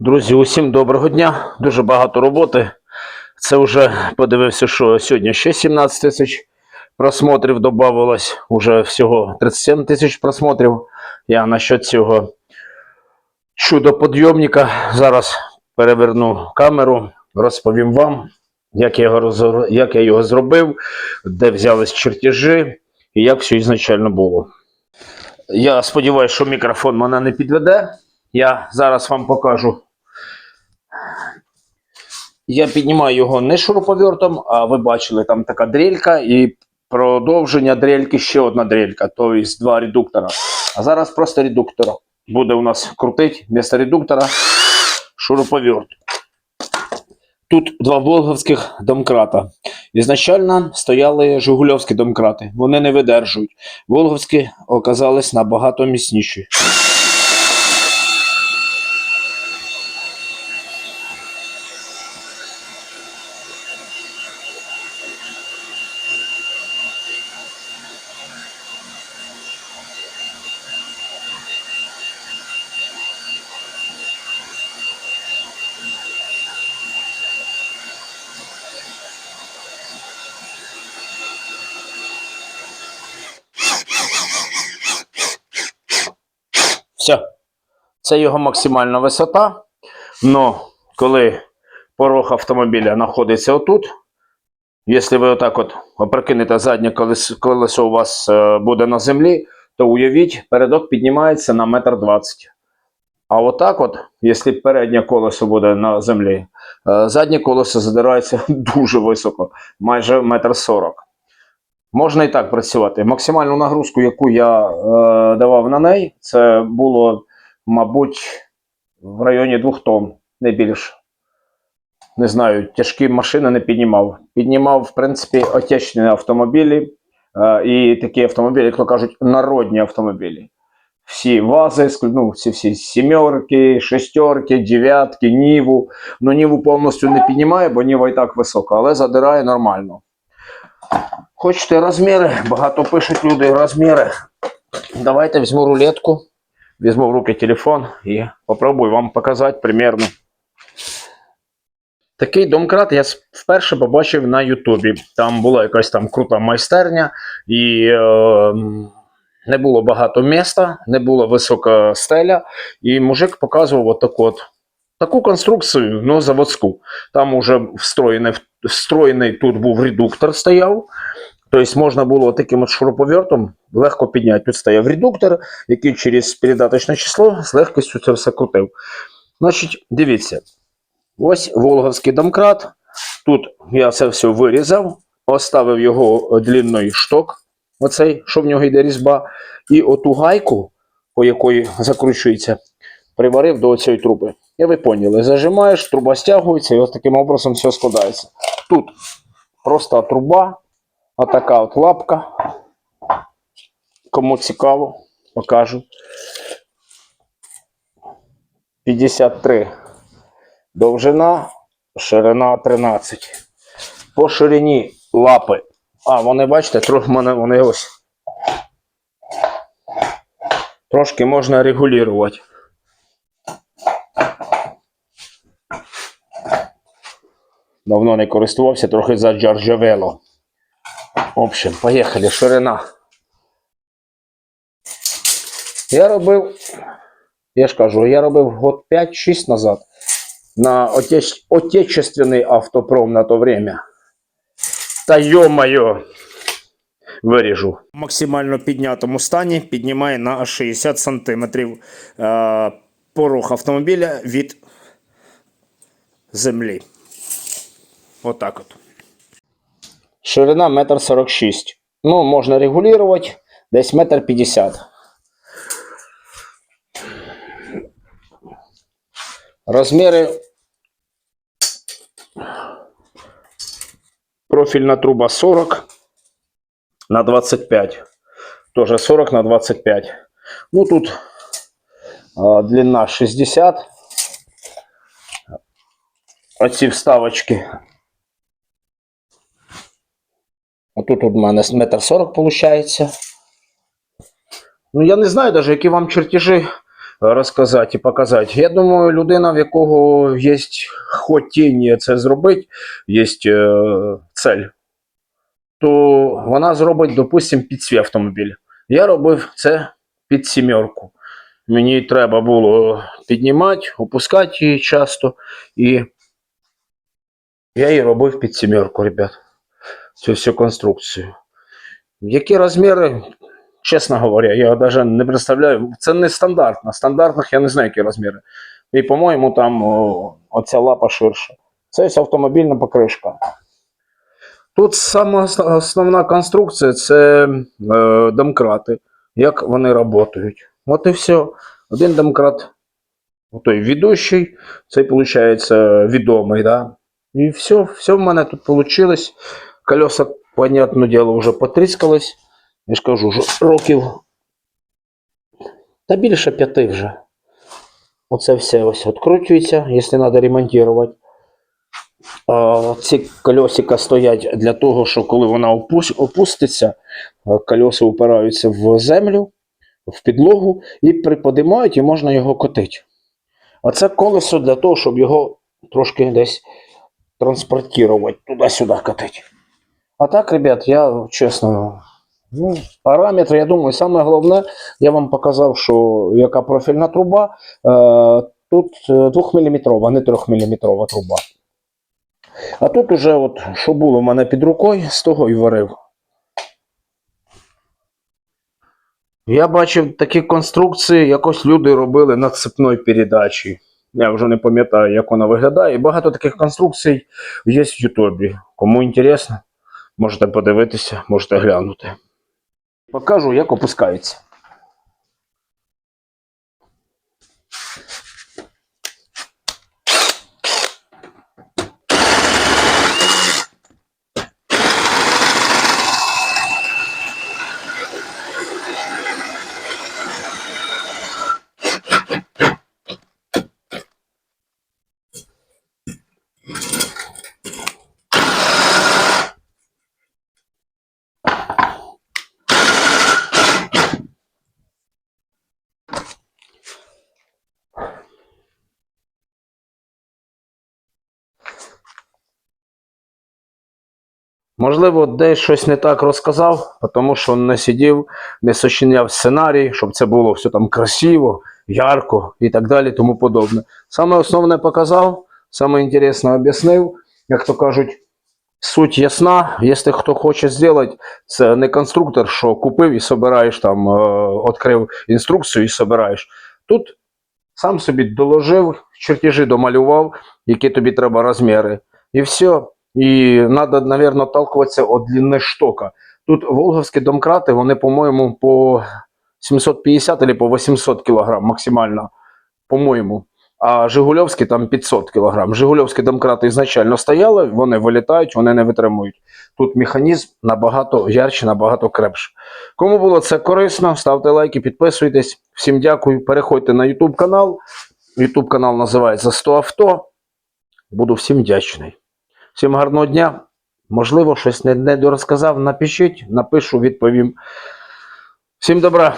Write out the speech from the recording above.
Друзі, усім доброго дня. Дуже багато роботи. Це вже подивився, що сьогодні ще 17 тисяч просмотрів додавалось. Уже всього 37 тисяч просмотрів. Я насчет цього чудо-подйомника зараз переверну камеру, розповім вам, як я його, як я його зробив, де взялись чертежі і як все ізначально було. Я сподіваюся, що мікрофон мене не підведе. Я зараз вам покажу. Я піднімаю його не шуруповертом, а ви бачили, там така дрелька і продовження дрельки ще одна дрелька, тобто два редуктора. А зараз просто редуктор. Буде у нас крутить вместо редуктора шуруповерт. Тут два волговських домкрата. Ізначально стояли жигульовські домкрати. Вони не видержують. Волговські оказались набагато міцніші. Все. Це його максимальна висота. Но коли порог автомобіля знаходиться отут, якщо ви отак от опрокинете заднє колесо, у вас е, буде на землі, то уявіть, передок піднімається на метр двадцять. А отак от, якщо переднє колесо буде на землі, е, заднє колесо задирається дуже високо, майже метр сорок. Можна і так працювати. Максимальну нагрузку, яку я е, давав на неї, це було, мабуть, в районі 2 тонн, не більше. Не знаю, тяжкі машини не піднімав. Піднімав, в принципі, отечні автомобілі е, і такі автомобілі, як кажуть, народні автомобілі. Всі вази, ну, ці всі сімерки, шестерки, дев'ятки, ніву. Ну, ніву повністю не піднімає, бо ніва і так висока, але задирає нормально. Хочете розміри? Багато пишуть люди розміри. Давайте візьму рулетку, візьму в руки телефон і попробую вам показати примерно. Такий домкрат я вперше побачив на Ютубі. Там була якась там крута майстерня, і е, не було багато міста, не була висока стеля, і мужик показував отаку от. Таку конструкцію, ну, заводську. Там уже встроєний, встроєний тут був редуктор стояв. Тобто можна було таким от шуруповертом легко підняти. Тут стояв редуктор, який через передаточне число з легкістю це все крутив. Значить, дивіться, ось Волговський домкрат. Тут я це все вирізав, оставив його длинний шток, оцей, що в нього йде різьба, і оту гайку, по якої закручується, приварив до цієї труби. І ви поняли, зажимаєш, труба стягується, і ось таким образом все складається. Тут просто труба, отака от лапка. Кому цікаво, покажу. 53. Довжина, ширина 13. По ширині лапи. А, вони, бачите, трохи мене вони ось. Трошки можна регулювати. Давно не користувався, трохи заджаржавело. В общем, поїхали, ширина. Я робив, я ж кажу, я робив год 5-6 назад на отеч... отечественний автопром на то время. Та йо-моє, виріжу. В максимально піднятому стані піднімає на 60 см е, порог автомобіля від землі. Отак от. Ширина 1,46 м. Ну, можна регулювати десь 1,50 м. Розміри. Профільна труба 40 на 25. Тоже 40 на 25. Ну тут а, длина 60. Оці вставочки. А тут у мене метр 40 виходить. Ну, я не знаю даже, які вам чертежі розказати і показати. Я думаю, людина, в якого є хотіння це зробити, є е, цель, то вона зробить, допустимо, під свій автомобіль. Я робив це під сімерку. Мені треба було піднімати, опускати її часто. І я її робив під сімерку, ребят. Цю всю конструкцію. Які розміри, чесно говоря, я навіть не представляю. Це не стандартно. Стандартних я не знаю, які розміри. І, по-моєму, там о, оця лапа ширша. Це ось автомобільна покришка. Тут сама основна конструкція це е, домкрати, як вони працюють. От і все. Один домкрат, той ведущий, цей, виходить, відомий, да? І все, все в мене тут вийшло. Колеса, понятне діло, вже потріскались. Я ж кажу, років. Та більше п'яти вже. Оце все ось відкручується, якщо треба ремонтувати. Ці колесика стоять для того, що коли вона опуститься, колеса упираються в землю, в підлогу і приподимають, і можна його котити. А це колесо для того, щоб його трошки десь транспортувати, туди-сюди катити. А так, ребят, я чесно, ну, параметри, я думаю, саме головне, я вам показав, що яка профільна труба. Е, тут 2-мм, а не 3-мм труба. А тут уже, от, що було в мене під рукою, з того і варив. Я бачив такі конструкції, якось люди робили на цепної передачі. Я вже не пам'ятаю, як вона виглядає. І багато таких конструкцій є в Ютубі. Кому інтересно, можете подивитися, можете глянути. Покажу, як опускається. Можливо, десь щось не так розказав, тому що не сидів, не сочиняв сценарій, щоб це було все там красиво, ярко і так далі, тому подобне. Саме основне показав, саме інтересне об'яснив, як то кажуть, суть ясна. Якщо хто хоче зробити, це не конструктор, що купив і собираєш там, е, відкрив інструкцію і собираєш. Тут сам собі доложив, чертежі домалював, які тобі треба розміри. І все. І треба, мабуть, отталкиватися від длини штока. Тут волговські домкрати, вони, по-моєму, по 750 або по 800 кг максимально, по-моєму. А Жигульовські там 500 кг. Жигульовські домкрати ізначально стояли, вони вилітають, вони не витримують. Тут механізм набагато ярче, набагато крепше. Кому було це корисно, ставте лайки, підписуйтесь. Всім дякую. Переходьте на YouTube канал. YouTube канал називається 100 авто. Буду всім вдячний. Всім гарного дня. Можливо, щось не, дорозказав, напишіть, напишу, відповім. Всім добра.